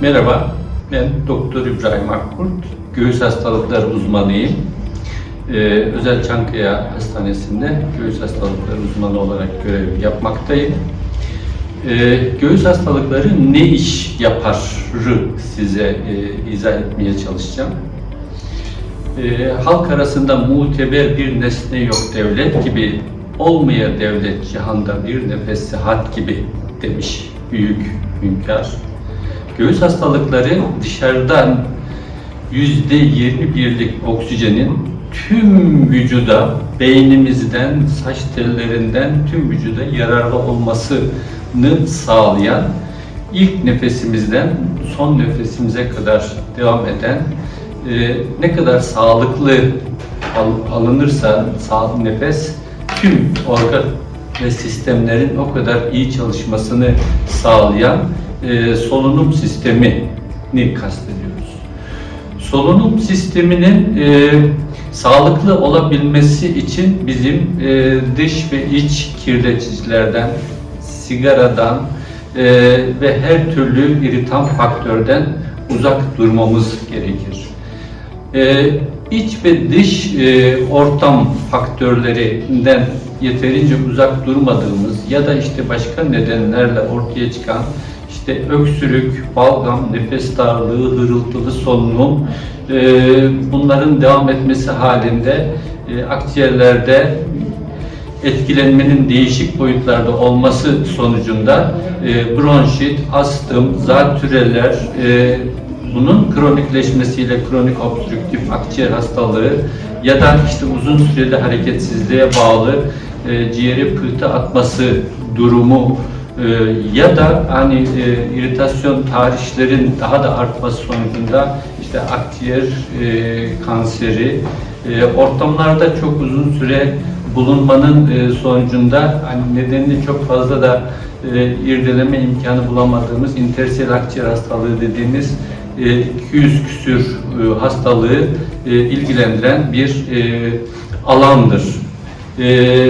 Merhaba, ben Doktor İbrahim Akkurt, göğüs hastalıkları uzmanıyım. Ee, Özel Çankaya Hastanesi'nde göğüs hastalıkları uzmanı olarak görev yapmaktayım. Ee, göğüs hastalıkları ne iş yaparı size e, izah etmeye çalışacağım. Ee, halk arasında muteber bir nesne yok devlet gibi, olmaya devlet cihanda bir nefes sıhhat gibi demiş büyük hünkâr. Göğüs hastalıkları dışarıdan yüzde yirmi birlik oksijenin tüm vücuda, beynimizden, saç tellerinden tüm vücuda yararlı olmasını sağlayan ilk nefesimizden son nefesimize kadar devam eden e, ne kadar sağlıklı al- alınırsa sağlıklı nefes tüm organ ve sistemlerin o kadar iyi çalışmasını sağlayan e, solunum sistemini kastediyoruz. Solunum sisteminin e, sağlıklı olabilmesi için bizim e, dış ve iç kirleticilerden, sigaradan e, ve her türlü iritan faktörden uzak durmamız gerekir. E, iç ve dış e, ortam faktörlerinden yeterince uzak durmadığımız ya da işte başka nedenlerle ortaya çıkan işte öksürük, balgam, nefes darlığı, hırıltılı solunum e, bunların devam etmesi halinde e, akciğerlerde etkilenmenin değişik boyutlarda olması sonucunda e, bronşit, astım, zatüreler, e, bunun kronikleşmesiyle kronik obstrüktif akciğer hastalığı ya da işte uzun süreli hareketsizliğe bağlı e, ciğere pıhtı atması durumu e, ya da hani e, iritasyon tarihlerin daha da artması sonucunda işte akciğer e, kanseri e, ortamlarda çok uzun süre bulunmanın e, sonucunda hani nedenini çok fazla da e, irdeleme imkanı bulamadığımız intersel akciğer hastalığı dediğimiz 200 küsür e, hastalığı e, ilgilendiren bir e, alandır. E,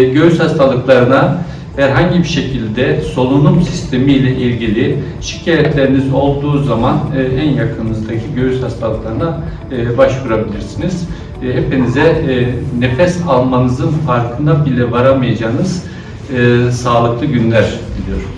göğüs hastalıklarına herhangi bir şekilde solunum sistemi ile ilgili şikayetleriniz olduğu zaman e, en yakınınızdaki göğüs hastalıklarına e, başvurabilirsiniz. E, hepinize e, nefes almanızın farkına bile varamayacağınız e, sağlıklı günler diliyorum.